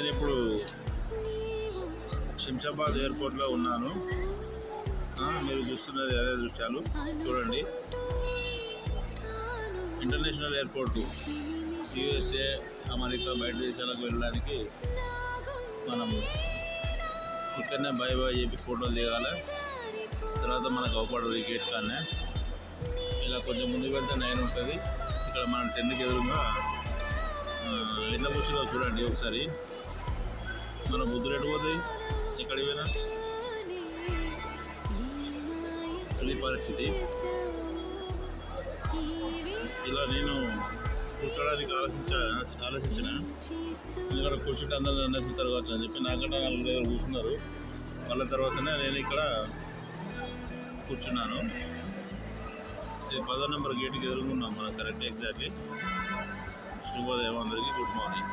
నేను ఇప్పుడు శంషాబాద్ ఎయిర్పోర్ట్లో ఉన్నాను. మీరు చూస్తున్నది అదే దృశ్యాలు. చూడండి. ఇంటర్నేషనల్ ఎయిర్పోర్ట్ యూఎస్ఏ అమెరికా బయట దేశాలకు వెళ్ళడానికి మనం ఇక్కడనే బై బై చెప్పి ఫోటోలు దిగాలి. తర్వాత మనకు అవపడదు ఈ గేట్ కానీ ఇలా కొంచెం ముందుకు వెళ్తే నైన్ ఉంటుంది. ఇక్కడ మన టెన్కి ఎదురుగా ఆ, ఎండ కూర్చులో చూడండి ఒకసారి. మన బుద్ధులు ఎడిపోతాయి పోతాయి? ఎక్కడికి పోయినా? పరిస్థితి. ఇలా నేను కూర్చోడానికి ఆలోచించా ఆలోచించిన. ఇక్కడ కూర్చుంటే అందరూ నన్ను తర్వాత అని చెప్పి నాకంటే నలుగురు దగ్గర కూర్చున్నారు. వాళ్ళ తర్వాతనే నేను ఇక్కడ కూర్చున్నాను. పదో నెంబర్ గేట్కి ఎదురుకున్నాం మనం కరెక్ట్ ఎగ్జాక్ట్లీ శుభోదయం అందరికీ గుడ్ మార్నింగ్